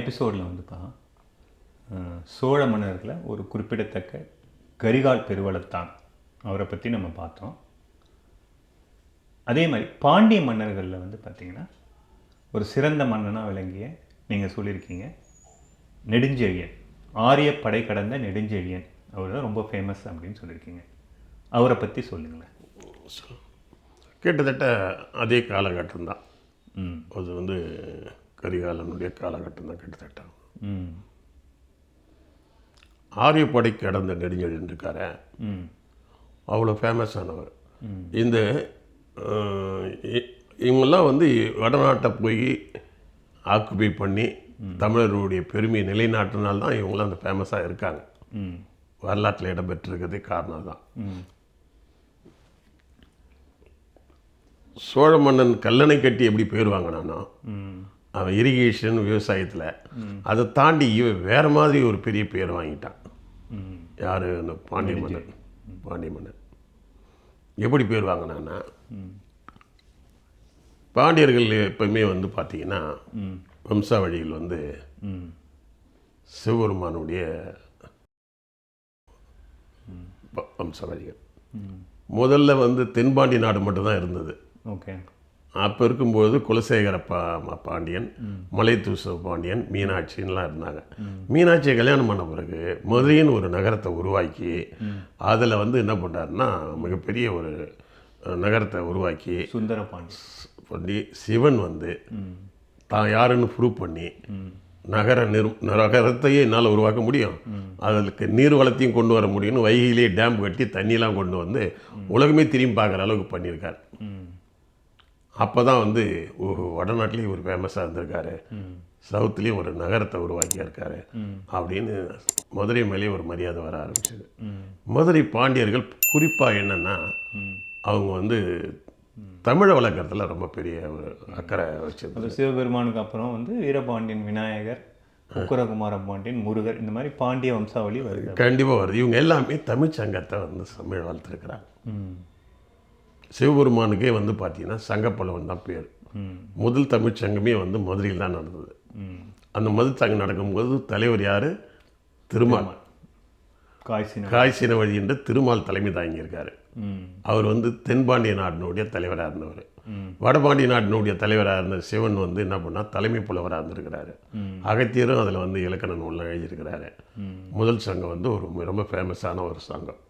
எபிசோடில் வந்துப்பா சோழ மன்னர்களில் ஒரு குறிப்பிடத்தக்க கரிகால் பெருவளத்தான். அவரை பற்றி நம்ம பார்த்தோம். அதே மாதிரி பாண்டிய மன்னர்களில் வந்து பார்த்தீங்கன்னா ஒரு சிறந்த மன்னனாக விளங்கிய நீங்கள் சொல்லியிருக்கீங்க நெடுஞ்செழியன். ஆரிய படை கடந்த நெடுஞ்செழியன். அவர் தான் ரொம்ப ஃபேமஸ் அப்படின்னு சொல்லியிருக்கீங்க. அவரை பற்றி சொல்லுங்களேன். கிட்டத்தட்ட அதே காலகட்டம் தான். ம். அது வந்து கரிகாலனுடைய காலகட்டம் தான் கிட்டத்தட்ட ஆரியப்படை கடந்த நெடுஞ்செழியன் இருக்காரு ம். அவ்வளோ ஃபேமஸ் ஆனவர். இந்த இவங்கெல்லாம் வந்து வடநாட்டை போய் ஆக்குபை பண்ணி தமிழர்களுடைய பெருமையை நிலைநாட்டினால்தான் இவங்களாம் அந்த ஃபேமஸாக இருக்காங்க. ம். வரலாற்றில் இடம்பெற்றிருக்கிறதே காரணம் தான் ம். சோழ மன்னன் கல்லணை கட்டி எப்படி பேர் வாங்கினானோ ம். அவன் இரிகேஷன் விவசாயத்தில் அதை தாண்டி இவன் வேற மாதிரி ஒரு பெரிய பேர் வாங்கிட்டான். யார்? அந்த பாண்டிய மன்னன். பாண்டிய மன்னன். எப்படி பேர் வாங்கினான்னா பாண்டியர்கள் எப்பவுமே வந்து பார்த்தீங்கன்னா வம்சாவழியில் வந்து சிவபெருமானுடைய வம்சாவழிகள். முதல்ல வந்து தென்பாண்டி நாடு மட்டும்தான் இருந்தது. ஓகே. அப்போ இருக்கும்போது குலசேகர பா பாண்டியன் மலைத்தூச பாண்டியன் மீனாட்சின்லாம் இருந்தாங்க. மீனாட்சியை கல்யாணம் பண்ண பிறகு மதுரைன்னு ஒரு நகரத்தை உருவாக்கி அதில் வந்து என்ன பண்ணாருன்னா மிகப்பெரிய ஒரு நகரத்தை உருவாக்கி சுந்தர பாண்டி பண்ணி சிவன் வந்து தான் யாருன்னு ப்ரூவ் பண்ணி நகர நிர் நகரத்தையே என்னால் உருவாக்க முடியும். அதுக்கு நீர் வளத்தையும் கொண்டு வர முடியும்னு வைகையிலே டேம் கட்டி தண்ணியெலாம் கொண்டு வந்து உலகமே திரும்பி பார்க்குற அளவுக்கு பண்ணியிருக்கார். அப்போ தான் வந்து வடநாட்டிலையும் ஒரு ஃபேமஸாக இருந்திருக்காரு. சவுத்துலேயும் ஒரு நகரத்தை உருவாக்கியிருக்காரு. ம். அப்படின்னு மதுரை மேலேயே ஒரு மரியாதை வர ஆரம்பிச்சது. மதுரை பாண்டியர்கள் குறிப்பாக என்னென்னா அவங்க வந்து தமிழை வளர்க்குறதுல ரொம்ப பெரிய ஒரு அக்கறை வச்சது அது சிவபெருமானுக்கு அப்புறம் வந்து வீரபாண்டியன் விநாயகர் உக்கரகுமார பாண்டியன் முருகர் இந்த மாதிரி பாண்டிய வம்சாவளி வருது. கண்டிப்பாக வருது. இவங்க எல்லாமே தமிழ் சங்கத்தை வந்து தமிழ் வளர்த்துருக்குறாங்க. சிவபெருமானுக்கே வந்து பார்த்தீங்கன்னா சங்கப்பல்லவன் தான் பேர். முதல் தமிழ்ச் சங்கமே வந்து மதுரையில் தான் நடந்தது. அந்த மதுரை சங்கம் நடக்கும்போது தலைவர் யார்? திருமால். காய்ச்சின வழி. என்று திருமால் தலைமை தாங்கியிருக்காரு. அவர் வந்து தென்பாண்டிய நாட்டினுடைய தலைவராக இருந்தவர். வடபாண்டிய நாட்டினுடைய தலைவராக இருந்த சிவன் வந்து என்ன பண்ணால் தலைமை புலவராக இருந்திருக்கிறாரு. அகத்தியரும் அதில் வந்து இலக்கண நூல்லாம் எழுதியிருக்கிறாரு. முதல் சங்கம் வந்து ஒரு ரொம்ப ஃபேமஸான ஒரு சங்கம்.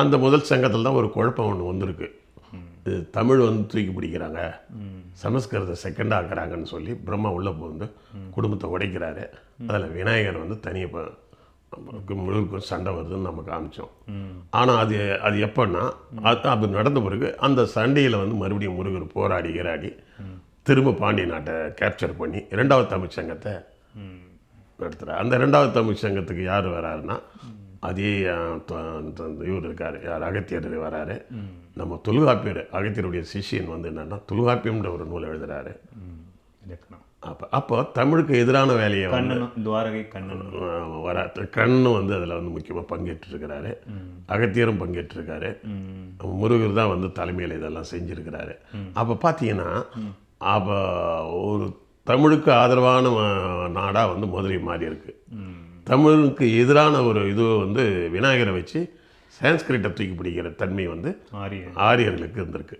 அந்த முதல் சங்கத்தில் தான் ஒரு குழப்பம் ஒன்று வந்திருக்கு. இது தமிழ் வந்து தூக்கி பிடிக்கிறாங்க. சமஸ்கிருதத்தை செகண்ட் ஆக்குறாங்கன்னு சொல்லி பிரம்மா உள்ளே போந்து குடும்பத்தை உடைக்கிறாரு. அதில் விநாயகர் வந்து தனியாக நமக்கு முழுக்கும் சண்டை வருதுன்னு நம்ம காமிச்சோம். ஆனால் அது அது எப்போன்னா அது அது நடந்த பிறகு அந்த சண்டையில் வந்து மறுபடியும் முருகர் போராடி கிராடி திரும்ப பாண்டிய நாட்டை கேப்சர் பண்ணி இரண்டாவது தமிழ் சங்கத்தை நடத்துகிறார் அந்த ரெண்டாவது தமிழ் சங்கத்துக்கு யார் வராருன்னா அதே இவர் இருக்கார். யார்? அகத்தியர் வராரு. நம்ம தொல்காப்பியர் அகத்தியருடைய சிஷியன் வந்து என்னன்னா தொல்காப்பியம்ன்ற ஒரு நூல் எழுதுறாரு. அப்போ அப்போ தமிழுக்கு எதிரான வேலையை துவாரகை கண்ணன். வர கண்ணனும் வந்து அதில் வந்து முக்கியமாக பங்கேற்றிருக்கிறாரு. அகத்தியரும் பங்கேற்றிருக்காரு. முருகர் தான் வந்து தலைமையில் இதெல்லாம் செஞ்சுருக்கிறாரு. அப்போ பார்த்தீங்கன்னா அப்போ ஒரு தமிழுக்கு ஆதரவான நாடாக வந்து மதுரை மாறி இருக்கு. ம் தமிழுக்கு எதிரான ஒரு இது வந்து விநாயகரை வச்சு சான்ஸ்கிரிட்டை தூக்கி பிடிக்கிற தன்மை வந்து ஆரிய ஆரியர்களுக்கு இருந்திருக்கு.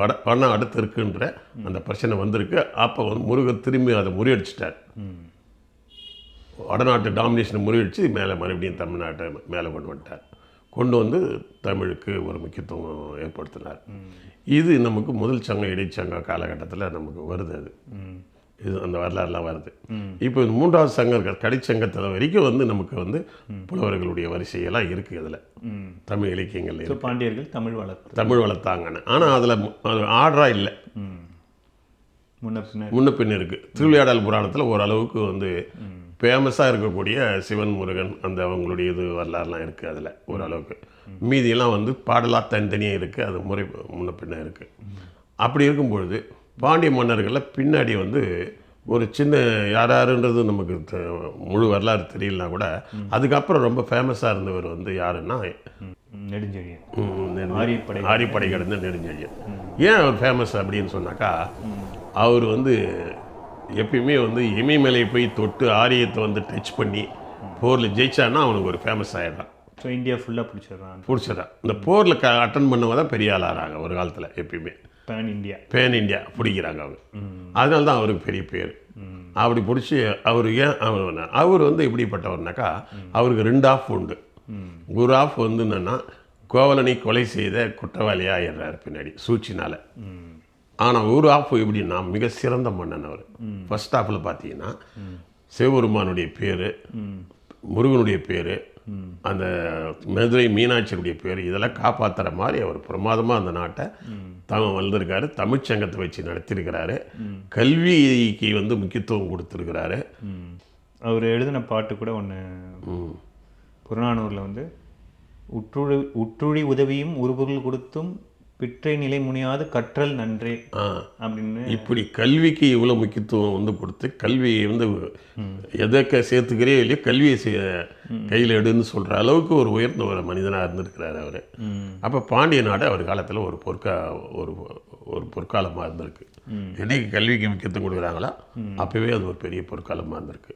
வட வண்ணம் அடுத்து இருக்குன்ற அந்த பிரச்சனை வந்திருக்கு. அப்போ வந்து முருகர் திரும்பி அதை முறியடிச்சிட்டார். வடநாட்டு டாமினேஷனை முறியடிச்சு மேலே மறுபடியும் தமிழ்நாட்டை மேலே கொண்டு வந்துட்டார். கொண்டு வந்து தமிழுக்கு ஒரு முக்கியத்துவம் ஏற்படுத்தினார். இது நமக்கு முதல் சங்கம் இடைச்சங்க காலகட்டத்தில் நமக்கு வருது அது. இது அந்த வரலாறுலாம் வருது. இப்போ இந்த மூன்றாவது சங்கம் கடைச்சங்கத்தில் வரைக்கும் வந்து நமக்கு வந்து புலவர்களுடைய வரிசையெல்லாம் இருக்குது அதில் தமிழ் இலக்கியங்கள் பாண்டியர்கள் தமிழ் வளர்த்து தமிழ் வளர்த்தாங்கன்னு. ஆனால் அதில் ஆர்டராக இல்லை. முன்ன பின்ன இருக்குது திருவிளையாடல் புராணத்தில் ஓரளவுக்கு வந்து ஃபேமஸாக இருக்கக்கூடிய சிவன் முருகன் அந்த அவங்களுடைய இது வரலாறுலாம் இருக்குது அதில் ஓரளவுக்கு. மீதியெல்லாம் வந்து பாடலாக தனித்தனியாக இருக்குது அது முறை முன்ன பின்ன இருக்குது அப்படி இருக்கும் பொழுது பாண்டிய மன்னர்களில் பின்னாடி வந்து ஒரு சின்ன யார் யாருன்றது நமக்கு முழு வரலாறு தெரியலனா கூட அதுக்கப்புறம் ரொம்ப ஃபேமஸாக இருந்தவர் வந்து யாருன்னா நெடுஞ்செழியன். ஆரியப்படை கடந்த நெடுஞ்செழியன். ஏன் அவர் ஃபேமஸ் அப்படின்னு சொன்னாக்கா அவர் வந்து எப்பயுமே வந்து இமயமலையை போய் தொட்டு ஆரியத்தை வந்து டச் பண்ணி போரில் ஜெயிச்சான்னா அவனுக்கு ஒரு ஃபேமஸ் ஆகிடுறான் ஸோ இந்தியா ஃபுல்லாக பிடிச்சிடுறான். பிடிச்சதான் இந்த போரில் க அட்டன் பண்ணவங்க தான் பெரிய ஆளாகிறாங்க ஒரு காலத்தில் எப்பயுமே. பேன் இந்தியா பேன் இந்தியா பிடிக்கிறாங்க அவங்க. அதனால தான் அவருக்கு பெரிய பேர். அப்படி பிடிச்சி அவர் ஏன் அவர் அவர் வந்து எப்படிப்பட்டவர்னாக்கா அவருக்கு ரெண்டு ஆஃப் உண்டு. ஒரு ஆஃப் வந்து என்னென்னா கோவலனை கொலை செய்த குற்றவாளியாக ஆயிடுறாரு பின்னாடி சூழ்ச்சினால். ஆனால் ஒரு ஆஃப் எப்படின்னா மிக சிறந்த மன்னன் அவர். ஃபஸ்ட் ஆஃபில் பார்த்தீங்கன்னா சிவபெருமானுடைய பேர் முருகனுடைய பேர் அந்த மதுரை மீனாட்சியுடைய பேர் இதெல்லாம் காப்பாற்றுற மாதிரி அவர் பிரமாதமாக அந்த நாட்டை தமிழ் வந்திருக்காரு தமிழ்ச்சங்கத்தை வச்சு நடத்தியிருக்கிறாரு. கல்விக்கு வந்து முக்கியத்துவம் கொடுத்துருக்கிறாரு. அவர் எழுதின பாட்டு கூட ஒன்று. புறநானூரில் வந்து உற்றுழி உற்றுழி உதவியும் உருபொருள் கொடுத்தும் பிற்றை நிலை முனியாது கற்றல் நன்றே அப்படின்னு. இப்படி கல்விக்கு இவ்வளோ முக்கியத்துவம் வந்து கொடுத்து கல்வியை வந்து எதற்க சேர்த்துக்கிறே இல்லையோ கல்வியை கையில் எடுன்னு சொல்கிற அளவுக்கு ஒரு உயர்ந்த ஒரு மனிதனாக இருந்திருக்கிறார் அவர். அப்போ பாண்டிய நாடு அவர் காலத்தில் ஒரு பொற்கா ஒரு ஒரு பொற்காலமாக இருந்திருக்கு. என்னைக்கு கல்விக்கு முக்கியத்துவம் கொடுக்குறாங்களோ அப்போவே அது ஒரு பெரிய பொற்காலமாக இருந்திருக்கு.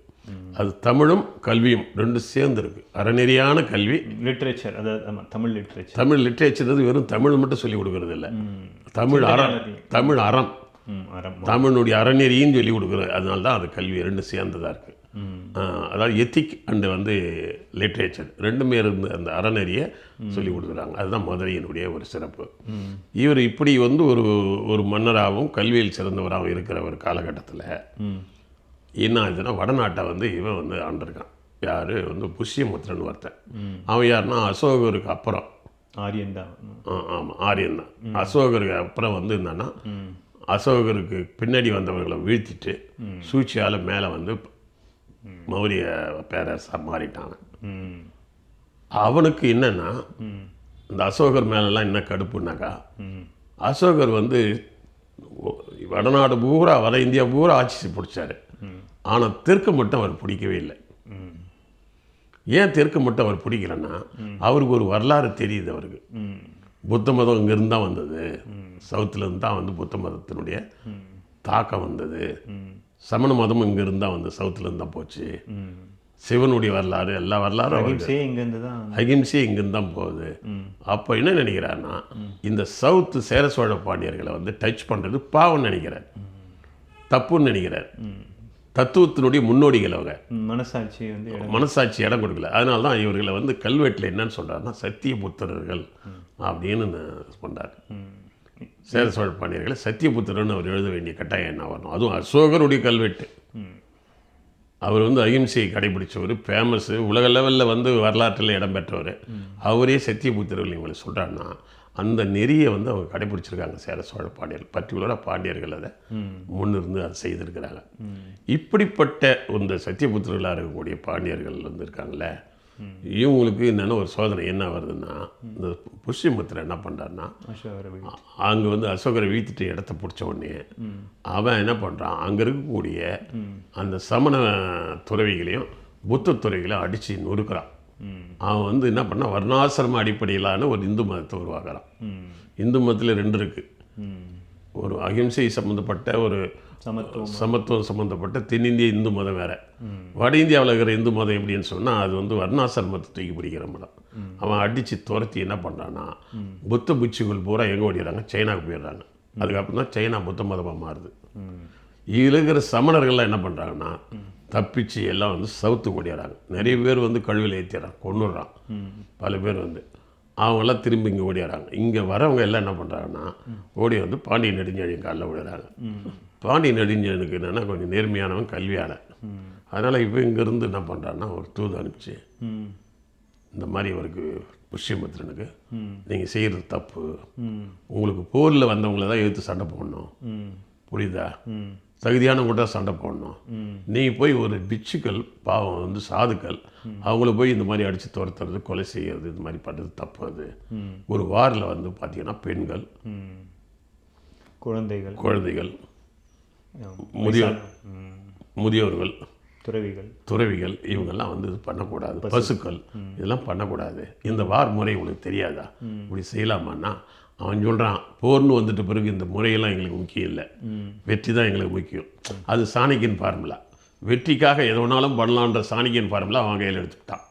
அது தமிழும் கல்வியும் ரெண்டும் சேர்ந்துருக்கு. அறநெறியான கல்வி. லிட்ரேச்சர் அதாவது தமிழ் லிட்ரேச்சர் தமிழ் லிட்ரேச்சர் வெறும் தமிழ் மட்டும் சொல்லி கொடுக்கறது இல்லை தமிழ் அறம் தமிழ் அறம். தமிழுடைய அறநெறின்னு சொல்லி கொடுக்குறது. அதனால தான் அது கல்வி ரெண்டும் சேர்ந்ததாக இருக்குது அதாவது எத்திக் அண்டு வந்து லிட்ரேச்சர் ரெண்டுமே இருந்து அந்த அறநெறியை சொல்லி கொடுக்குறாங்க. அதுதான் மதுரையினுடைய ஒரு சிறப்பு. இவர் இப்படி வந்து ஒரு ஒரு மன்னராகவும் கல்வியில் சிறந்தவராகவும் இருக்கிற ஒரு காலகட்டத்தில் என்ன ஆச்சுன்னா வடநாட்டை வந்து இவன் வந்து ஆண்டிருக்கான். யார்? வந்து புஷ்யமுத்திரன் ஒருத்தன். அவன் யாருன்னா அசோகருக்கு அப்புறம். ஆரியன் தான் ஆமாம் ஆரியன் தான் அசோகருக்கு அப்புறம் வந்து என்னன்னா அசோகருக்கு பின்னாடி வந்தவர்களை வீழ்த்திட்டு சூழ்ச்சியால் மேலே வந்து மௌரிய பேரரசாக மாறிட்டாங்க அவனுக்கு என்னன்னா இந்த அசோகர் மேலெல்லாம் என்ன கடுப்புனாக்கா அசோகர் வந்து வடநாடு பூரா வட இந்தியா பூரா ஆட்சி பிடிச்சாரு. ஆனால் தெற்கு மட்டும் அவர் பிடிக்கவே இல்லை. ஏன் தெற்கு மட்டும் அவர் பிடிக்கலன்னா அவருக்கு ஒரு வரலாறு தெரியுது அவருக்கு. புத்த மதம் இங்கேருந்து தான் வந்தது. சவுத்துலேருந்து தான் வந்து புத்த மதத்தினுடைய தாக்கம் வந்தது. சமண மதமும் இங்கேருந்து தான் வந்து சவுத்துலேருந்து தான் போச்சு. சிவனுடைய வரலாறு எல்லா வரலாறும் அகிம்சையே இங்கேருந்து தான் அகிம்சை இங்கேருந்து தான் போகுது. அப்போ என்ன நினைக்கிறாருன்னா இந்த சவுத்து சேர சோழ பாண்டியர்களை வந்து டச் பண்ணுறது பாவம்னு நினைக்கிறார். தப்புன்னு நினைக்கிறார். தத்துவத்தினுடைய முன்னோடிகள் அவங்க. மனசாட்சி வந்து மனசாட்சி இடம் கொடுக்கல. அதனால தான் இவர்களை வந்து கல்வெட்டில் என்னன்னு சொல்கிறாருன்னா சத்தியபுத்திரர்கள் அப்படின்னு பண்ணுறாரு சேர சோழ பாண்டியர்களை சத்தியபுத்திரன்னு அவர் எழுத வேண்டிய கட்டாயம் என்ன வரணும்? அதுவும் அசோகருடைய கல்வெட்டு. அவர் வந்து அகிம்சையை கடைபிடிச்சவர் ஃபேமஸ்ஸு உலக லெவலில் வந்து வரலாற்றில் இடம்பெற்றவர். அவரே சத்தியபுத்திரர்கள் இவங்களை சொல்கிறாருன்னா அந்த நெறியை வந்து அவங்க கடைபிடிச்சிருக்காங்க. சேர சோழ பாண்டியர்கள் பர்டிகுலராக பாண்டியர்கள் அதை முன்னிருந்து அதை செய்திருக்கிறாங்க. இப்படிப்பட்ட இந்த சத்தியபுத்திரர்களாக இருக்கக்கூடிய பாண்டியர்கள் வந்து இருக்காங்களே இவங்களுக்கு என்னென்ன ஒரு சோதனை என்ன வருதுன்னா இந்த புஷ்யமுத்திரன் என்ன பண்ணுறாருன்னா அங்கே வந்து அசோகரை வீழ்த்திட்டு இடத்த பிடிச்ச உடனே அவன் என்ன பண்ணுறான் அங்கே இருக்கக்கூடிய அந்த சமண துறவிகளையும் புத்த துறவிகளையும் அடித்து நொறுக்கிறான். அவன் வந்து என்ன பண்ணான்? வர்ணாசிரம அடிப்படையிலான ஒரு இந்து மதத்தை உருவாக்குறான். இந்து மதத்தில் ரெண்டு இருக்குது ஒரு அகிம்சை சம்மந்தப்பட்ட ஒரு சமத்துவம். சமத்துவம் சம்மந்தப்பட்ட தென்னிந்திய இந்து மதம் வேற. வட இந்தியாவில் இருக்கிற இந்து மதம் எப்படின்னு சொன்னால் அது வந்து வர்ணாசிரமத்தை தூக்கி பிடிக்கிற மதம். அவன் அடித்து துரத்தி என்ன பண்ணுறான்னா புத்த புச்சிகள் பூரா எங்கே ஓடிடுறாங்க? சைனாவுக்கு போயிடுறாங்க. அதுக்கப்புறம் தான் சைனா புத்த மதமாக மாறுது. இதில் இருக்கிற சமணர்கள்லாம் என்ன பண்ணுறாங்கன்னா தப்பிச்சு எல்லாம் வந்து சவுத்துக்கு ஓடிடுறாங்க நிறைய பேர் வந்து கழுவில் ஏற்றிடுறான் கொண்டுடுறான் பல பேர் வந்து அவங்களாம் திரும்பி இங்கே ஓடிடுறாங்க இங்கே வரவங்க எல்லாம் என்ன பண்ணுறாங்கன்னா ஓடி வந்து பாண்டிய நெடுஞ்செழியன் காலில் ஓடிடுறாங்க பாண்டிய நெடுஞ்செழியனுக்கு என்னென்னா கொஞ்சம் நேர்மையானவன் கல்வியாளன். அதனால் இப்போ இங்கேருந்து என்ன பண்ணுறான்னா ஒரு தூது அனுப்பிச்சு இந்த மாதிரி இவருக்கு புஷ்யமுத்திரனுக்கு நீங்கள் செய்கிறது தப்பு. உங்களுக்கு போரில் வந்தவங்கள தான் எதிர்த்து சண்டை போடணும். ம் புரியுதா? ம் தகுதியானவங்க தான் சண்டை போடணும். ம் நீ போய் ஒரு பிச்சுக்கள் பாவம் வந்து சாதுக்கள் அவங்கள போய் இந்த மாதிரி அடித்து துரத்துறது கொலை செய்யறது இது மாதிரி பண்ணுறது தப்பு அது ஒரு வாரில் வந்து பார்த்தீங்கன்னா பெண்கள் குழந்தைகள். குழந்தைகள். முதியோர் முதியோர்கள் துறவிகள். துறவிகள் இவங்கெல்லாம் வந்து இது பண்ணக்கூடாது. பசுக்கள். இதெல்லாம் பண்ணக்கூடாது. இந்த வார் முறை உனக்கு தெரியாதா இப்படி செய்யலாமான்னா அவன் சொல்கிறான் போர்னு வந்துட்ட பிறகு இந்த முறையெல்லாம் எங்களுக்கு முக்கியம் இல்லை. வெற்றி தான் எங்களுக்கு முக்கியம். அது சாணக்கியன் ஃபார்முலா. வெற்றிக்காக எது வேணாலும் பண்ணலான்ற சாணக்கியன் ஃபார்முலா அவன் கையில் எடுத்துக்கிட்டான்.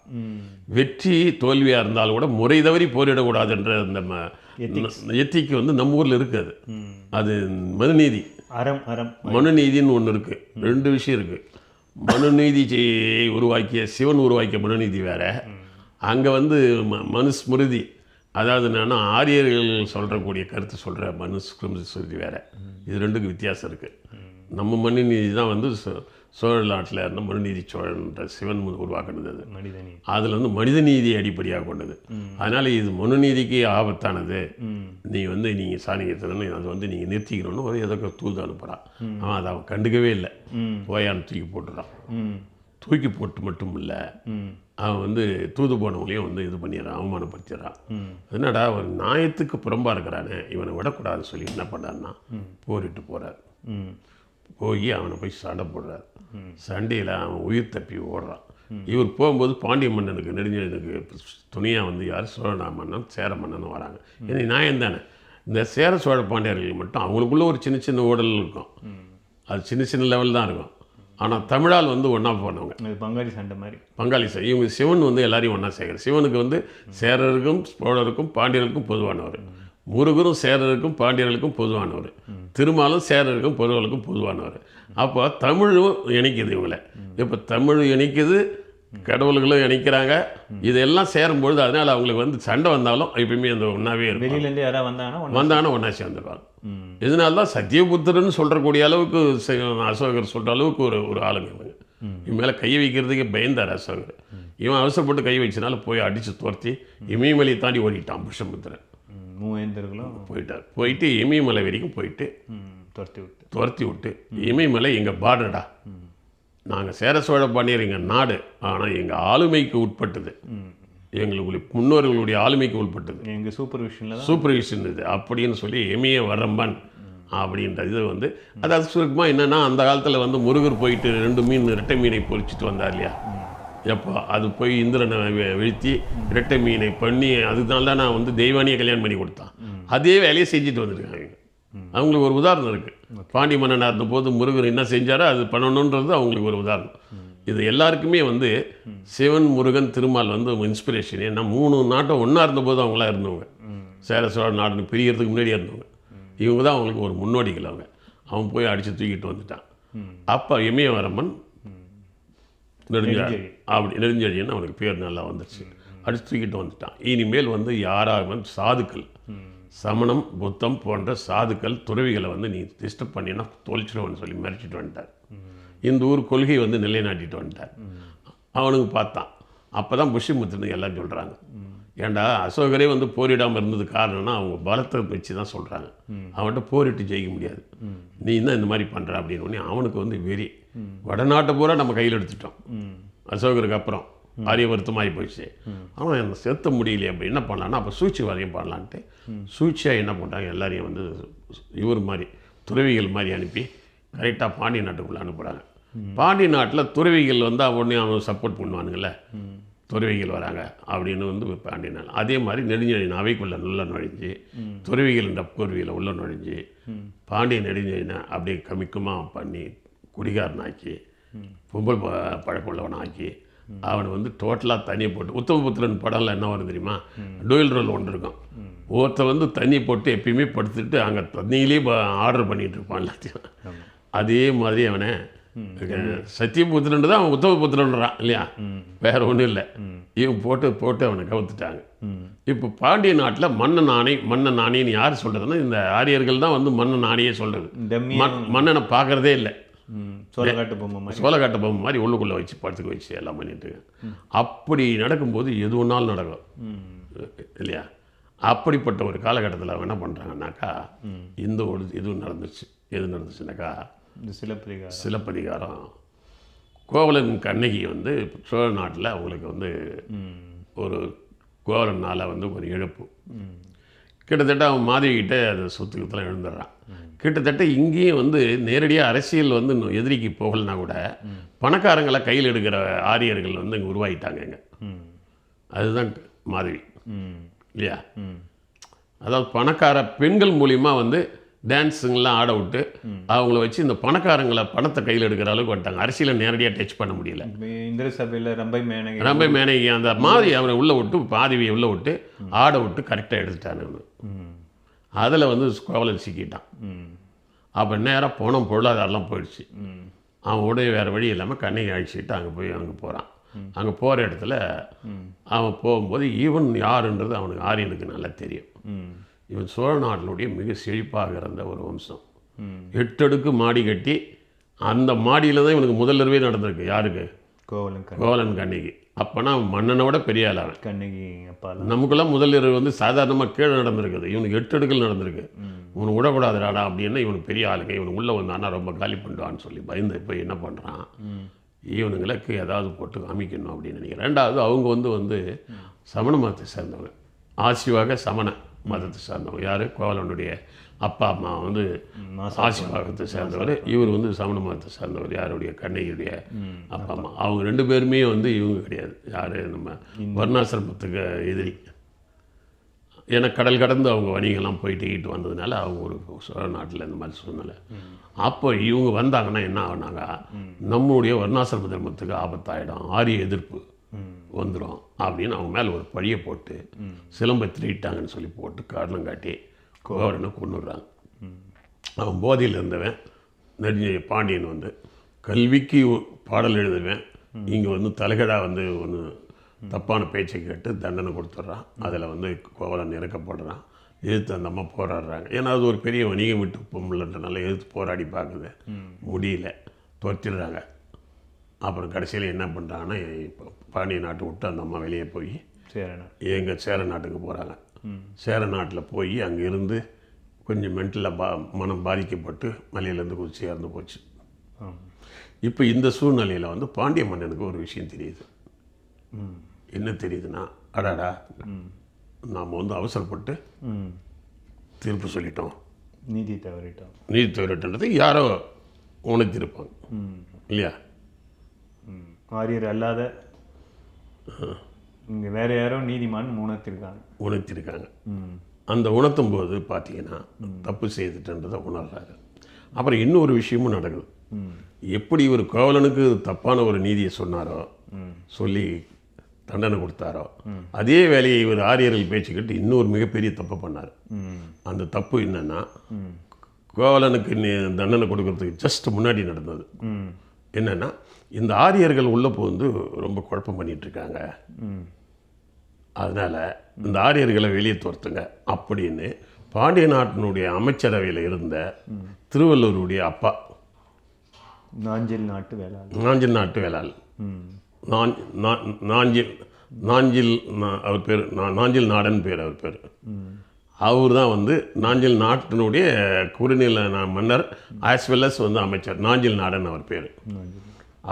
வெற்றி தோல்வியாக இருந்தாலும் கூட முறை தவறி போரிடக்கூடாதுன்ற அந்த எத்திக்கு வந்து நம்ம ஊரில் இருக்குது. அது மனுநீதி. அறம் அறம். மனுநீதின்னு ஒன்று இருக்குது ரெண்டு விஷயம் இருக்குது மனுநீதி உருவாக்கிய சிவன் உருவாக்கிய மனுநீதி வேற. அங்கே வந்து மனுஸ்மிருதி அதாவது என்னன்னா ஆரியர்கள் சொல்கிறக்கூடிய கருத்து சொல்கிற மனுஸ்மிருதி வேற. இது ரெண்டுக்கும் வித்தியாசம் இருக்குது நம்ம மனுநீதி தான் வந்து சோழ நாட்டில் இருந்த மனுநீதி சோழன்ற சிவன் உருவாக்குனது. அது அதில் வந்து மனித நீதியை அடிப்படையாக கொண்டது. அதனால் இது மனுநீதிக்கு ஆபத்தானது. நீ வந்து நீங்கள் சாணியத்தனு அதை வந்து நீங்கள் நிறுத்திக்கணும்னு ஒரு எதற்கு தூது அனுப்புகிறான் அவன் அதை அவன் கண்டுக்கவே இல்லை. ம். போயான்னு தூக்கி போட்டுறான். தூக்கி போட்டு மட்டும் இல்லை. அவன் வந்து தூது போனவங்களையும் வந்து இது பண்ணிடுறான் அவமானப்படுத்திடுறான் என்னடா அவன் நியாயத்துக்கு புறம்பாக இருக்கிறானே இவனை விடக்கூடாதுன்னு சொல்லி என்ன பண்ணாருன்னா போரிட்டு போகிறார் ம் போய் அவனை போய் சண்டை போடுறார். சண்டையில் அவன் உயிர் தப்பி ஓடுறான். இவர் போகும்போது பாண்டிய மன்னனுக்கு நெடுஞ்செழியனுக்கு துணையாக வந்து யார்? சோழனா மன்னன் சேர மன்னன் வராங்க. ஏன்னா நியாயம் தானே? இந்த சேர சோழ பாண்டியர்கள் மட்டும் அவங்களுக்குள்ள ஒரு சின்ன சின்ன ஓடல் இருக்கும். அது சின்ன சின்ன லெவல் தான் இருக்கும். ஆனால் தமிழால் வந்து ஒன்றா போனவங்க பங்காளி சண்டை மாதிரி. பங்காளி சார் இவங்க சிவன் வந்து எல்லாரையும் ஒன்றா சேர்க்குறாரு. சிவனுக்கு வந்து சேரருக்கும் சோழருக்கும் பாண்டியர்களுக்கும் பொதுவானவர். முருகரும் சேரருக்கும் பாண்டியர்களுக்கும் பொதுவானவர். திருமாலும் சேரருக்கும் பொதுவர்களுக்கும் பொதுவானவர். அப்போ தமிழும் இணைக்குது இவங்களை. இப்போ தமிழ் இணைக்குது கடவுள்களும் இணைக்கிறாங்க. இதெல்லாம் சேரும்பொழுது அதனால் அவங்களுக்கு வந்து சண்டை வந்தாலும் எப்பயுமே அந்த ஒன்றாவே இருக்கும். வெளியிலேருந்து யாராவது வந்தாங்கன்னா வந்தாங்கன்னா ஒன்றா சேர்ந்துருவாங்க ம். இதனால தான் சத்தியபுத்திரன்னு சொல்கிறக்கூடிய அளவுக்கு அசோகர் சொல்கிற அளவுக்கு ஒரு ஒரு ஆளுங்க இவங்க. இவன் மேலே கை வைக்கிறதுக்கே பயந்தார் அசோகர். இவன் அவசரப்பட்டு கை வச்சனால போய் அடித்து துரத்தி இமயமலையை தாண்டி ஓடிட்டான் புருஷபுத்திரன். ம், மூவேந்தர்களும் போயிட்டார். போயிட்டு இமயமலை வரைக்கும் போயிட்டு துரத்தி விட்டு. துரத்தி விட்டு இமயமலை எங்கள் பார்டர்டா நாங்கள் சேர சோழ பாண்டியர் எங்கள் நாடு ஆனால் எங்கள் ஆளுமைக்கு உட்பட்டது. எங்களுடைய முன்னோர்களுடைய ஆளுமைக்கு உட்பட்டது. எங்கள் சூப்பர்விஷனில் சூப்பர்விஷன் இது. அப்படின்னு சொல்லி எமிய வரம்பன் அப்படின்ற இது வந்து அதாவது சுருக்கமாக என்னென்னா அந்த காலத்தில் வந்து முருகர் போயிட்டு ரெண்டு மீன் இரட்டை மீனை பொரிச்சிட்டு வந்தார் இல்லையா? எப்போ? அது போய் இந்திரனை வீழ்த்தி இரட்டை மீனை பண்ணி அதுதான் தான் நான் வந்து தெய்வானியை கல்யாணம் பண்ணி கொடுத்தான். அதே வேலையை செஞ்சுட்டு வந்துருக்காங்க. அவங்களுக்கு ஒரு உதாரணம் இருக்குது பாண்டி மன்னனாக இருந்தபோது முருகர் என்ன செஞ்சாரோ அது பண்ணணுன்றது அவங்களுக்கு ஒரு உதாரணம். இது எல்லாருக்குமே வந்து சிவன் முருகன் திருமால் வந்து இன்ஸ்பிரேஷன் ஏன்னா மூணு நாட்டம் ஒன்றா இருந்தபோது அவங்களாம் இருந்தவங்க. சேர சோழ நாடுன்னு பிரியறதுக்கு முன்னாடியே இருந்தவங்க. இவங்க தான் அவங்களுக்கு ஒரு முன்னோடிகள் அவங்க. அவன் போய் அடித்து தூக்கிட்டு வந்துட்டான். அப்போ இமயவரமன் நெடுஞ்ச நெடுஞ்செழியன். அப்படி நெடுஞ்செழியன் அவனுக்கு பேர் நல்லா வந்துருச்சு. அடிச்சு தூக்கிட்டு வந்துட்டான். இனிமேல் வந்து யாராவது சாதுக்கள் சமணம் புத்தம் போன்ற சாதுக்கள் துறவிகளை வந்து நீ டிஸ்டர்ப் பண்ணினா தொலைச்சிடுவேன்னு சொல்லி மிரட்டிட்டு வந்துட்டார். இந்த ஊர் கொள்கை வந்து நிலைநாட்டிட்டு வந்துட்டார். அவனுக்கு பார்த்தான். அப்போ தான் புஷ்யமுத்திரனுக்கு எல்லாம் சொல்கிறாங்க ஏன்டா அசோகரே வந்து போரிடாமல் இருந்தது காரணம்னா அவங்க பலத்தை வச்சு தான் சொல்கிறாங்க அவன்கிட்ட போரிட்டு ஜெயிக்க முடியாது. நீ தான் இந்த மாதிரி பண்ணுற அப்படின்னு அவனுக்கு வந்து வெறி. வடநாட்டை பூரா நம்ம கையில் எடுத்துட்டோம். அசோகருக்கு அப்புறம். ஆரியவர்த்தமாகி போயிடுச்சு. அவன் என்ன செலுத்த முடியலையே அப்படி என்ன பண்ணலான்னா அப்போ சூழ்ச்சி வாரியம் பண்ணலான்ட்டு சூழ்ச்சியாக என்ன பண்ணுறாங்க எல்லாரையும் வந்து இவர் மாதிரி துறவிகள் மாதிரி அனுப்பி கரெக்டாக பாண்டிய நாட்டுக்குள்ளே அனுப்புகிறாங்க பாண்டிய நாட்டில் துறவிகள் வந்து உடனே அவன் சப்போர்ட் பண்ணுவானுங்கள்ல துறவிகள் வராங்க அப்படின்னு வந்து பாண்டிய நாள் அதே மாதிரி நெடுஞ்செழியன் அவைக்குள்ளே உள்ள நுழைஞ்சு துறவிகள் என்ற போர்வியில் உள்ள நுழைஞ்சு பாண்டிய நெடுஞ்செழியனை அப்படியே கமிக்கமாக பண்ணி குடிகாரனாக்கி பொம்பல் ப- பழக்கம் உள்ளவனாக்கி அவனை வந்து டோட்டலாக தண்ணியை போட்டு உத்தமபுத்திரன் படம்ல என்ன வரும் தெரியுமா? டோயில் ரோல் ஒன்று இருக்கும் ஒருத்த வந்து தண்ணி போட்டு எப்பயுமே படுத்துட்டு அங்கே தண்ணியிலே ஆர்டர் பண்ணிட்டு இருப்பான் எல்லாத்தையும். அதே மாதிரி அவனை சத்தியபுத்திரன் தான் அவன் உத்தமபுத்திரன்றான் இல்லையா? வேற ஒன்றும் இல்லை. இவன் போட்டு போட்டு அவனை கவுத்துட்டாங்க. இப்போ பாண்டிய நாட்டில் மன்னன் ஆணை மன்னன் ஆணைன்னு யார் சொல்கிறதுன்னா இந்த ஆரியர்கள் தான் வந்து மன்னன் ஆணையே சொல்கிறது மன்னனை பார்க்குறதே இல்லை. சோளக்காட்டு பொம்மை மாதிரி. சோளக்காட்டு பொம்மை மாதிரி உள்ளுக்குள்ளே வச்சு படுத்துக்க வச்சு எல்லாம் பண்ணிட்டு. அப்படி நடக்கும்போது எது ஒன்றாலும் நடக்கும். இல்லையா? அப்படிப்பட்ட ஒரு காலகட்டத்தில் அவங்க என்ன பண்ணுறாங்கன்னாக்கா இந்த ஒரு இது நடந்துச்சு. எது நடந்துச்சுனாக்கா இந்த சிலப்பதிகாரம். சிலப்பதிகாரம். கோவலன் கண்ணகி வந்து சோழ நாட்டில் அவங்களுக்கு வந்து ஒரு கோவலனால் வந்து ஒரு இழப்பு. கிட்டத்தட்ட அவன் மாதவி கிட்ட அது சொத்துக்கத்தில் எழுந்துடுறான். கிட்டத்தட்ட இங்கேயும் வந்து நேரடியாக அரசியல் வந்து இன்னும் எதிரிக்கு போகலைன்னா கூட பணக்காரங்களை கையில் எடுக்கிற ஆரியர்கள் வந்து இங்கே உருவாகிட்டாங்க இங்கே. ம் அதுதான் மாதவி இல்லையா? அதாவது பணக்கார பெண்கள் மூலியமாக வந்து டான்ஸுங்கெல்லாம் ஆட விட்டு அவங்கள வச்சு இந்த பணக்காரங்களை பணத்தை கையில் எடுக்கிற அளவுக்கு வந்துட்டாங்க. அரசியலை நேரடியாக டச் பண்ண முடியல. இந்திர சபையில் ரம்பை மேனகை ரொம்ப மேனகி அந்த மாதிரி அவனை உள்ளே விட்டு பாதிவியை உள்ளே விட்டு ஆட விட்டு கரெக்டாக எடுத்துட்டான் அதில் வந்து கோவலன் சிக்கிட்டான். அப்போ நேராக பணம் பொருளாதாரம்லாம் போயிடுச்சு. அவன் உடைய வேறு வழி இல்லாமல் கண்ணகி அழிச்சிட்டு அங்கே போய் அங்கே போகிறான் அங்கே போகிற இடத்துல அவன் போகும்போது ஈவன் யாருன்றது அவனுக்கு ஆரியனுக்கு நல்லா தெரியும். இவன் சோழ நாட்டினுடைய மிக செழிப்பாக இருந்த ஒரு வம்சம். எட்டடுக்கு மாடி கட்டி அந்த மாடியில் தான் இவனுக்கு முதல்ல நடந்திருக்கு. யாருக்கு? கோவலன் கோவலன் கண்ணகி. அப்போனா மன்னனை விட பெரிய ஆள் அவன் கண்ணகி அப்பாலாம் நமக்குலாம் முதல் இரவு வந்து சாதாரணமாக கீழே நடந்திருக்குது. இவனுக்கு எட்டு அடுக்கல் நடந்திருக்கு. இவனு விடக்கூடாதுடாடா அப்படின்னா இவனுக்கு பெரிய ஆளுங்க. இவனு உள்ளே வந்தானா ரொம்ப காலி பண்ணுவான்னு சொல்லி பயந்து போய் என்ன பண்ணுறான் இவனுங்களுக்கு ஏதாவது போட்டு அமைக்கணும் அப்படின்னு நினைக்கிறேன். ரெண்டாவது அவங்க வந்து வந்து சமண மதத்தை சேர்ந்தவங்க. ஆசிவாக சமண மதத்தை சேர்ந்தவங்க. யார்? கோவலனுடைய அப்பா அம்மா வந்து ஆசிவாகத்தை சேர்ந்தவர். இவர் வந்து சமண மதத்தை சேர்ந்தவர். யாருடைய கண்ணகியுடைய அப்பா அம்மா. அவங்க ரெண்டு பேருமே வந்து இவங்க கிடையாது. யார் நம்ம வர்ணாசிரமத்துக்கு எதிரி. ஏன்னா கடல் கடந்து அவங்க வணிகம்லாம் போயிட்டு வந்ததுனால அவங்க ஒரு சோழ நாட்டில் இந்த மாதிரி சூழ்நிலை. அப்போ இவங்க வந்தாங்கன்னா என்ன ஆகுனாங்க? நம்மளுடைய வர்ணாசிரம தர்மத்துக்கு ஆபத்தாயிடும். ஆரிய எதிர்ப்பு வந்துடும் அப்படின்னு அவங்க மேலே ஒரு பழியை போட்டு சிலம்பை திருட்டாங்கன்னு சொல்லி போட்டு காரணம் காட்டி கோவரனை கொண்டுடுறாங்க அவன் போதையில் இருந்தவன் நெடுஞ்செழி பாண்டியன் வந்து கல்விக்கு பாடல் எழுதுவேன். இங்கே வந்து தலைகடா வந்து ஒன்று தப்பான பேச்சை கேட்டு தண்டனை கொடுத்துட்றான். அதில் வந்து கோவலன் இறக்கப்படுறான். எதிர்த்து அந்த அம்மா போராடுறாங்க. ஏன்னா அது ஒரு பெரிய வணிகம் விட்டு பொம்பளைன்றனால எதிர்த்து போராடி பார்க்குது. முடியல. துரத்திடுறாங்க. அப்புறம் கடைசியில் என்ன பண்ணுறாங்கன்னா இப்போ பாண்டிய நாட்டை விட்டு அந்த அம்மா வெளியே போய் சரிண்ணா எங்கள் சேர நாட்டுக்கு போகிறாங்க சேர நாட்டில் போய் அங்கே இருந்து கொஞ்சம் மென்டலாக பா மனம் பாதிக்கப்பட்டு மலையிலேருந்து குதிச்சு இறந்து போச்சு. இப்போ இந்த சூழ்நிலையில் வந்து பாண்டிய மன்னனுக்கு ஒரு விஷயம் தெரியுது. ம் என்ன தெரியுதுன்னா அடாடா நாம் வந்து அவசரப்பட்டு ம் தீர்ப்பு சொல்லிட்டோம். நீதி தவறிட்டோம். நீதி தவறிட்டது யாரோ உணர்த்திருப்பாங்க. ம். இல்லையா? ம். ஆரியர் அல்லாத இங்கே வேற யாரோ நீதிமான் உணர்த்திருக்காங்க உணர்த்திருக்காங்க அந்த உணர்த்தும் போது பார்த்தீங்கன்னா தப்பு செய்துட்டன்றதை உணர்றாரு அப்புறம் இன்னொரு விஷயமும் நடக்குது. எப்படி இவர் கோவலனுக்கு தப்பான ஒரு நீதியை சொன்னாரோ சொல்லி தண்டனை கொடுத்தாரோ அதே வேலையை இவர் ஆரியர்கள் பேச்சுக்கிட்டு இன்னொரு மிகப்பெரிய தப்பு பண்ணார். அந்த தப்பு என்னன்னா கோவலனுக்கு தண்டனை கொடுக்கறதுக்கு ஜஸ்ட் முன்னாடி நடந்தது. என்னன்னா இந்த ஆரியர்கள் உள்ள வந்து ரொம்ப குழப்பம் பண்ணிட்டு இருக்காங்க. ம். அதனால இந்த ஆரியர்களை வெளியே துரத்துங்க. அப்படின்னு பாண்டிய நாட்டினுடைய அமைச்சரவையில் இருந்த திருவள்ளூருடைய அப்பா. நாஞ்சில் நாட்டு வேளாளர். நாஞ்சில் நாட்டு வேளாள் நான் நாஞ்சில் நாஞ்சில் அவர் பேர் நாஞ்சில் நாடன் பேர் அவர் பேர். அவர் தான் வந்து நாஞ்சில் நாட்டினுடைய குறுநில மன்னர் ஆஸ் வெல் அஸ் வந்து அமைச்சர். நாஞ்சில் நாடன் அவர் பேர்.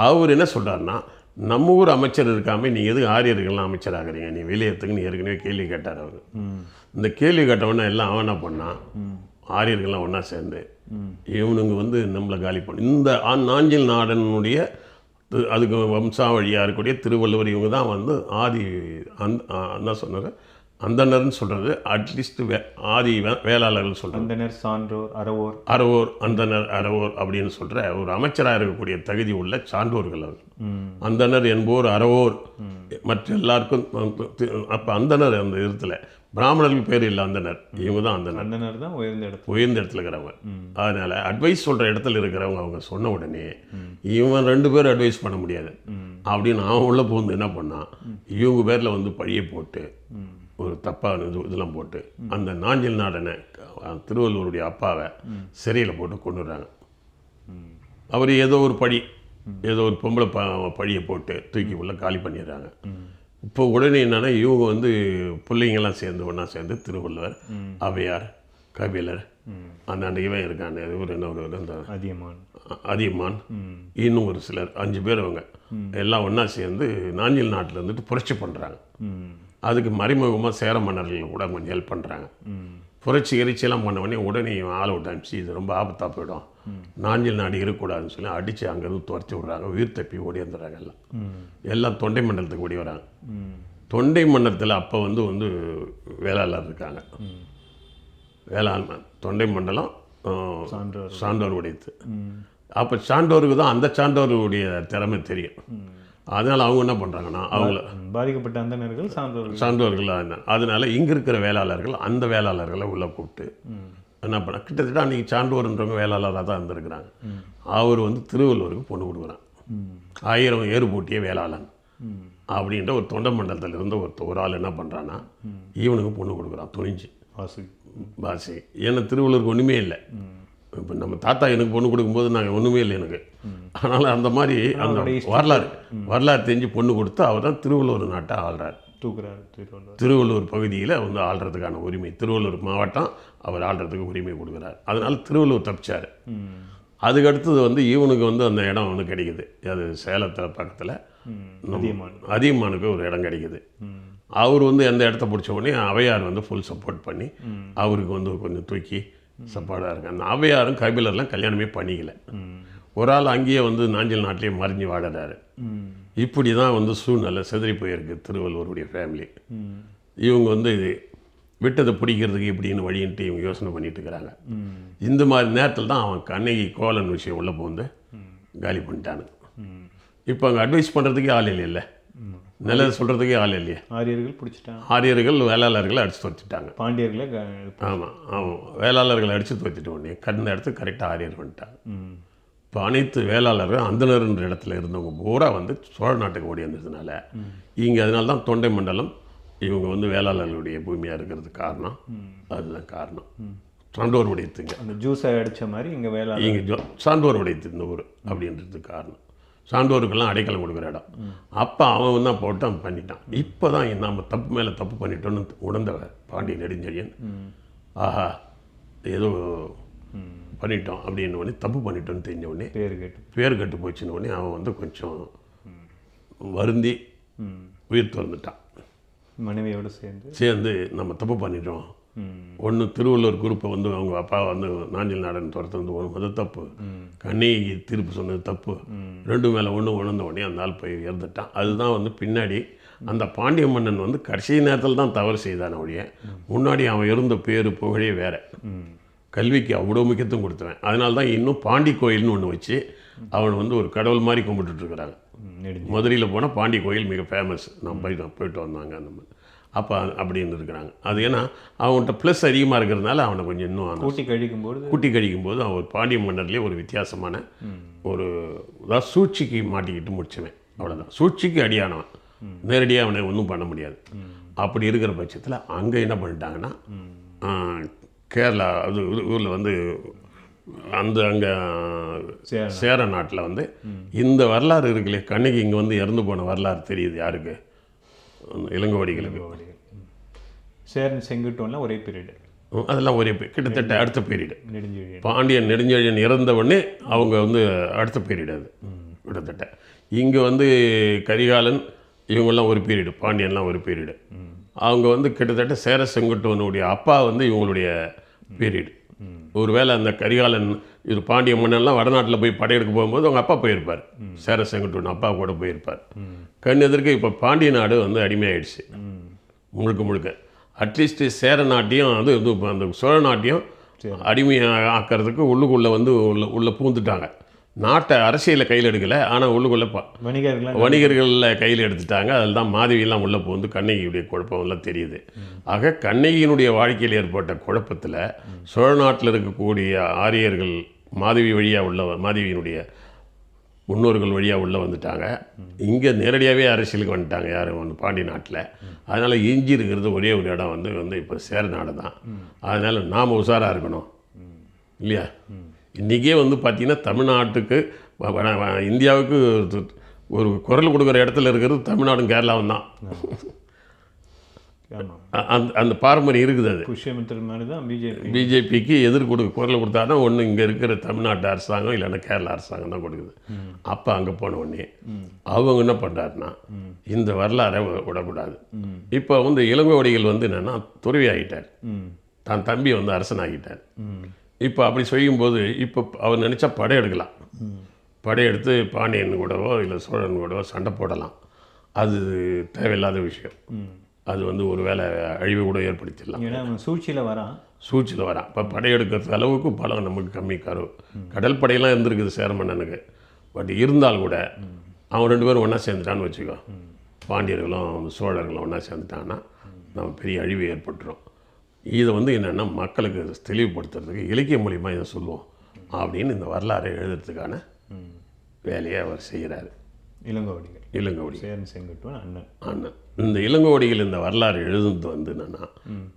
அவர் என்ன சொல்றாருன்னா நம்ம ஊர் அமைச்சர் இருக்காமல் நீ எதுக்கு ஆரியர்கள்லாம் அமைச்சர் ஆகுறீங்க நீ ஏற்கனவே கேள்வி கேட்டார் அவர். இந்த கேள்வி கேட்டவொடனே எல்லாம் அவன் என்ன பண்ணான் ஆரியர்கள்லாம் ஒன்றா சேர்ந்து இவனுங்க வந்து நம்மளை காலி பண்ண இந்த நாஞ்சில் நாடனுடைய அதுக்கு வம்சாவழியாக இருக்கக்கூடிய திருவள்ளுவர் இவங்க தான் வந்து ஆதி அந் என்ன சொன்னார்? அந்தணர்னு சொல்கிறது அட்லீஸ்ட் வே ஆதி வே வேளாளர்கள் சொல்கிறது அந்தனர் சான்றோர் அறவோர். அறவோர் அந்தனர் அறவோர் அப்படின்னு சொல்கிற ஒரு அமைச்சராக இருக்கக்கூடிய தகுதி உள்ள சான்றோர்கள் அவர் அந்தனர் என்போர் அறவோர். மற்ற எல்லாருக்கும் அப்போ அந்தனர் அந்த இடத்துல. பிராமணர்கள் பேர் இல்லை அந்தனர் இவங்க தான் அந்தனர் அந்தனர் தான் உயர்ந்த இடத்துல. உயர்ந்த இடத்துல இருக்கிறவங்க. அதனால அட்வைஸ் சொல்கிற இடத்துல இருக்கிறவங்க அவங்க சொன்ன உடனே இவன் ரெண்டு பேரும் அட்வைஸ் பண்ண முடியாது. அப்படின்னு அவன் உள்ள புகுந்து என்ன பண்ணான் இவங்க பேரில் வந்து பழியை போட்டு ஒரு தப்பான இது இதெல்லாம் போட்டு அந்த நாஞ்சில் நாடனை திருவள்ளுவருடைய அப்பாவை சிறையில் போட்டு கொண்டுடுறாங்க அவர் ஏதோ ஒரு பழி ஏதோ ஒரு பொம்பளை ப பழியை போட்டு தூக்கி உள்ள காலி பண்ணிடுறாங்க. இப்போ உடனே என்னன்னா இவங்க வந்து பிள்ளைங்கெல்லாம் சேர்ந்து ஒன்றா சேர்ந்து திருவள்ளுவர் அவையார் கபிலர் அந்த இவன் இருக்கான் இவர் என்ன ஒரு அதியமான். அதியமான். இன்னும் ஒரு சிலர் அஞ்சு பேர் அவங்க. எல்லாம் ஒன்றா சேர்ந்து நாஞ்சில் நாட்டில் இருந்துட்டு புரட்சி பண்ணுறாங்க அதுக்கு மறைமுகமாக சேர மன்னர்கள் கூட கொஞ்சம் ஹெல்ப் பண்ணுறாங்க புரட்சி எரிச்சியெல்லாம் பண்ண உடனே உடனே ஆள் அவுட் ஆயிடுச்சு இது ரொம்ப ஆபத்தாக போயிடும். நாஞ்சில் நாடு இருக்கக்கூடாதுன்னு சொல்லி அடித்து அங்கேருந்து துரத்தி விட்றாங்க. உயிர் தப்பி ஓடி வந்துடுறாங்க எல்லாம். எல்லாம் தொண்டை மண்டலத்துக்கு ஓடி வராங்க. தொண்டை மண்டலத்தில் அப்போ வந்து வந்து வேளாளர் இருக்காங்க. வேளாண்மை தொண்டை மண்டலம் சான்றோர். சான்றோர் உடைத்து அப்போ சான்றோருக்கு தான் அந்த சான்றோருடைய திறமை தெரியும். அதனால் அவங்க என்ன பண்ணுறாங்கன்னா அவங்கள பாதிக்கப்பட்ட அந்தணர்கள் சான்றோர்கள். சான்றோர்கள் என்ன? அதனால இங்கே இருக்கிற வேளாளர்கள் அந்த வேளாளர்களை உள்ளே கூப்பிட்டு என்ன பண்ண கிட்டத்தட்ட அன்றைக்கி சான்றோர்ன்றவங்க வேளாளராக தான் இருந்திருக்கிறாங்க. அவர் வந்து திருவள்ளுவருக்கு பொண்ணு கொடுக்குறான். ஆயிரம் ஏறு பூட்டிய வேளாளன். அப்படின்ற ஒரு தொண்டை மண்டலத்தில் இருந்த ஒரு ஒரு ஆள் என்ன பண்ணுறான்னா இவனுக்கு பொண்ணு கொடுக்குறான் துணிஞ்சு. வாசு. பாசி ஏன்னா திருவள்ளுவருக்கு ஒன்றுமே இல்லை. இப்போ நம்ம தாத்தா எனக்கு பொண்ணு கொடுக்கும்போது நாங்கள் ஒன்றுமே இல்லை எனக்கு. அதனால் அந்த மாதிரி அந்த வரலாறு வரலாறு தெரிஞ்சு பொண்ணு கொடுத்து அவர் தான் திருவள்ளுவர் நாட்டை ஆள்றார். திருவள்ளூர் பகுதியில் வந்து ஆள்றதுக்கான உரிமை திருவள்ளூர் மாவட்டம் அவர் ஆள்றதுக்கு உரிமை கொடுக்குறார். அதனால் திருவள்ளூர் தப்பிச்சார். ம். அதுக்கு அடுத்தது வந்து இவனுக்கு வந்து அந்த இடம் வந்து கிடைக்குது. அது சேலத்தில் பக்கத்தில். அதியமானுக்கு ஒரு இடம் கிடைக்குது. அவர் வந்து எந்த இடத்த பிடிச்ச உடனே அவையார் வந்து ஃபுல் சப்போர்ட் பண்ணி அவருக்கு வந்து கொஞ்சம் தூக்கி சப்பாடாக இருக்கு அந்த அவையாரும் கபிலர்லாம் கல்யாணமே பண்ணிக்கல. ஒரு ஆள் அங்கேயே வந்து நாஞ்சில் நாட்டிலே மறைஞ்சு வாடுறாரு இப்படி தான் வந்து சூழ்நிலை செதறி போயிருக்கு திருவள்ளுவருடைய ஃபேமிலி இவங்க வந்து இது விட்டதை பிடிக்கிறதுக்கு இப்படின்னு வழின்ட்டு இவங்க யோசனை பண்ணிட்டு இருக்கிறாங்க. இந்த மாதிரி நேரத்தில் தான் அவன் கண்ணகி கோலன் விஷயம் உள்ளே போந்து காலி பண்ணிட்டானுங்க இப்போ அங்கே அட்வைஸ் பண்ணுறதுக்கே ஆள் இல்லை நல்லது சொல்கிறதுக்கே ஆள் இல்லையே. ஆரியர்கள் பிடிச்சிட்டாங்க. ஆரியர்கள் வேளாளர்களை அடித்து துவச்சிட்டாங்க பாண்டியர்களை ஆமாம் ஆமாம் வேளாளர்களை அடித்து துவச்சிட்ட உடனே கடந்த இடத்துக்கு கரெக்டாக ஆரியர் வந்துட்டாங்க. இப்போ அனைத்து வேளாளர்கள் அந்தனர்ன்ற இடத்துல இருந்தவங்க பூரா வந்து சோழ நாட்டுக்கு ஓடி வந்ததுனால இங்கே அதனால தான் தொண்டை மண்டலம் இவங்க வந்து வேளாளர்களுடைய பூமியாக இருக்கிறதுக்கு காரணம். அதுதான் காரணம். சான்றோர் உடைத்துங்க அந்த ஜூஸை அடிச்ச மாதிரி இங்கே வேலை இங்கே ஜோ சான்றோர் உடைத்து இந்த ஊர் அப்படின்றதுக்கு காரணம். சான்றோருக்கெல்லாம் அடைக்கலம் கொடுக்குற இடம். அப்போ அவன் தான் போட்டு அவன் பண்ணிட்டான். இப்போ தான் நம்ம தப்பு மேலே தப்பு பண்ணிட்டோன்னு உணர்ந்தவன் பாண்டிய நெடுஞ்செழியன் ஆஹா ஏதோ பண்ணிட்டோம் அப்படின்ன உடனே தப்பு பண்ணிட்டோன்னு தெரிஞ்ச உடனே பேர் கேட்டு பேர் கெட்டு போச்சுன்னு உடனே அவன் வந்து கொஞ்சம் வருந்தி உயிர் திறந்துட்டான் மனைவியோடு சேர்ந்து சேர்ந்து நம்ம தப்பு பண்ணிட்டோம். ஒன்று திருவள்ளுவர் குரூப்பை வந்து அவங்க அப்பா வந்து நாஞ்சில் நாடன் துரத்துனது ஒரு அது தப்பு. கண்ணகி தீர்ப்பு சொன்னது தப்பு. ரெண்டு மேலே ஒன்று உணர்ந்த உடனே அந்த ஆள் போய் இறந்துட்டான். அதுதான் வந்து பின்னாடி அந்த பாண்டிய மன்னன் வந்து கடைசி நேரத்தில் தான் தவறு செய்தான ஒழிய முன்னாடி அவன் இருந்த பேர் புகழே வேற. கல்விக்கு அவ்வளோ முக்கியத்துவம் கொடுத்தவன். அதனால தான் இன்னும் பாண்டி கோயில்னு ஒன்று வச்சு அவன் வந்து ஒரு கடவுள் மாதிரி நெடுஞ்சு மதுரையில் போனால் பாண்டி கோயில் மிக ஃபேமஸ் நான் போயிட்டு போயிட்டு வந்தாங்க அந்த மாதிரி. அப்போ அப்படின்னு இருக்கிறாங்க. அது ஏன்னா அவன்கிட்ட ப்ளஸ் அதிகமாக இருக்கிறதுனால அவனை கொஞ்சம் இன்னும் கூட்டி கழிக்கும்போது கூட்டி கழிக்கும்போது அவன் ஒரு பாண்டிய மன்னர்லேயே ஒரு வித்தியாசமான ஒரு அதாவது சூழ்ச்சிக்கு மாட்டிக்கிட்டு முடிச்சவன். அவ்வளோதான் சூழ்ச்சிக்கு அடியானவன். நேரடியாக அவனை ஒன்றும் பண்ண முடியாது. அப்படி இருக்கிற பட்சத்தில் அங்கே என்ன பண்ணிட்டாங்கன்னா கேரளா அது ஊரில் வந்து அந்த அங்கே சேர நாட்டில் வந்து இந்த வரலாறு இருக்குல்லையே கண்ணகி இங்கே வந்து இறந்து போன வரலாறு தெரியுது யாருக்கு? அந்த இளங்கோடிகளுக்கு சேரன் செங்குட்டோன்லாம் ஒரே பீரியடு. அதெல்லாம் ஒரே கிட்டத்தட்ட அடுத்த பீரியடு. பாண்டியன் நெடுஞ்செழியன் இறந்த உடனே அவங்க வந்து அடுத்த பீரியட் அது. கிட்டத்தட்ட. இங்கே வந்து கரிகாலன் இவங்கெல்லாம் ஒரு பீரியடு. பாண்டியன்லாம் ஒரு பீரியடு. அவங்க வந்து கிட்டத்தட்ட சேர செங்குட்டுவனுடைய அப்பா வந்து இவங்களுடைய பீரியடு. ஒருவேளை அந்த கரிகாலன் இது பாண்டிய மன்னன்லாம் வடநாட்டில் போய் படையெடுக்க போகும்போது அவங்க அப்பா போயிருப்பார். சேர செங்குட்டுவன் அப்பா கூட போயிருப்பார். கண் எதிர்க்க இப்போ பாண்டிய நாடு வந்து அடிமையாயிடுச்சு. முழுக்க முழுக்க. அட்லீஸ்ட் சேர நாட்டையும் அது இது அந்த சோழ நாட்டையும் அடிமையாக ஆக்கிறதுக்கு உள்ளுக்குள்ளே வந்து உள்ள உள்ளே பூந்துட்டாங்க நாட்டை அரசியலை கையில் எடுக்கலை ஆனால் உள்ளுக்குள்ளே ப வணிகர்கள்லாம் வணிகர்களில் கையில் எடுத்துட்டாங்க. அதில் தான் மாதவியெல்லாம் உள்ளே பூந்து கண்ணகியுடைய குழப்பம் எல்லாம் தெரியுது. ஆக கண்ணகியினுடைய வாழ்க்கையில் ஏற்பட்ட குழப்பத்தில் சோழ நாட்டில் இருக்கக்கூடிய ஆரியர்கள் மாதவி வழியாக உள்ள மாதவியினுடைய முன்னோர்கள் வழியாக உள்ளே வந்துட்டாங்க. இங்கே நேரடியாகவே அரசியலுக்கு வந்துட்டாங்க யார்? வந்து பாண்டி நாட்டில். அதனால் எஞ்சி இருக்கிறது ஒரே ஒரு இடம் வந்து வந்து இப்போ சேர நாடு தான் அதனால் நாம் உஷாராக இருக்கணும். இல்லையா? இன்றைக்கே வந்து பார்த்திங்கன்னா தமிழ்நாட்டுக்கு இந்தியாவுக்கு ஒரு- குரல் கொடுக்குற இடத்துல இருக்கிறது தமிழ்நாடும் கேரளாவும் தான். அந்த அந்த பாரம்பரியம் இருக்குது அது. புஷ்யமித்திர மாதிரி தான் பிஜேபி. பிஜேபிக்கு எதிர் கொடு குரல் கொடுத்தாருன்னா ஒன்று இங்கே இருக்கிற தமிழ்நாட்டு அரசாங்கம் இல்லைன்னா கேரளா அரசாங்கம் தான் கொடுக்குது. அப்போ அங்கே போன உடனே அவங்க என்ன பண்ணுறாருன்னா இந்த வரலாறை விடக்கூடாது. இப்போ வந்து இளங்கோவடிகள் வந்து என்னென்னா துறவி ஆகிட்டார் தான் தம்பி வந்து அரசனாகிட்டார். ம். இப்போ அப்படி செய்யும்போது இப்போ அவர் நினச்சா படையெடுக்கலாம் படையெடுத்து பாண்டியன் கூடவோ இல்லை சோழன் கூடவோ சண்டை போடலாம். அது தேவையில்லாத விஷயம். அது வந்து ஒரு வேளை அழிவு கூட ஏற்படுத்திடலாம். சூழ்ச்சியில் வரான். சூழ்ச்சியில் வரான். இப்போ படையெடுக்கிறது அளவுக்கு பலம் நமக்கு கம்மி கரு. கடல் படையெல்லாம் இருந்திருக்குது சேரமன்னனுக்கு பட் இருந்தால் கூட அவன் ரெண்டு பேரும் ஒன்றா சேர்ந்துட்டான்னு வச்சுக்கோ. பாண்டியர்களும் சோழர்களும் ஒன்றா சேர்ந்துட்டான்னா நம்ம பெரிய அழிவு ஏற்பட்டுரும். இதை வந்து என்னென்னா மக்களுக்கு தெளிவுபடுத்துறதுக்கு இலக்கிய மூலியமாக இதை சொல்லுவோம் அப்படின்னு இந்த வரலாறை எழுதுறதுக்கான வேலையை அவர் செய்கிறாரு. இளங்கோவடிகள். இளங்கோவடி செங்குட்டுவன் அண்ணன். அண்ணன். இந்த இளங்கோவடிகள் இந்த வரலாறு எழுதுனது வந்து என்னென்னா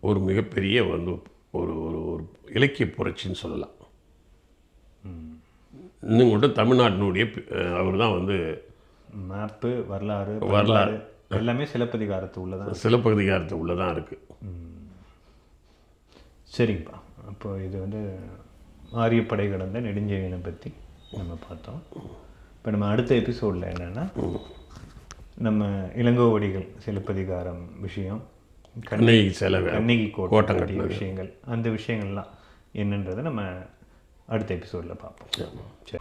ஒரு மிகப்பெரிய வந்து ஒரு ஒரு ஒரு இலக்கிய புரட்சின்னு சொல்லலாம். இன்னும் கூட தமிழ்நாட்டினுடைய அவர் தான் வந்து மேப்பு வரலாறு வரலாறு. எல்லாமே சிலப்பதிகாரத்து உள்ளதான். சிலப்பதிகாரத்து உள்ளே தான் இருக்குது சரிங்கப்பா. அப்போ இது வந்து ஆரியப்படை கடந்த நெடுஞ்செழியனை பற்றி நம்ம பார்த்தோம். இப்போ நம்ம அடுத்த எபிசோடில் என்னென்னா நம்ம இளங்கோவடிகள் சிலப்பதிகாரம் விஷயம் கண்ணை சில கண்ணகி கோட்டை கட்டிய. விஷயங்கள் அந்த விஷயங்கள்லாம் என்னன்றதை நம்ம அடுத்த எபிசோடில் பார்ப்போம். சரி.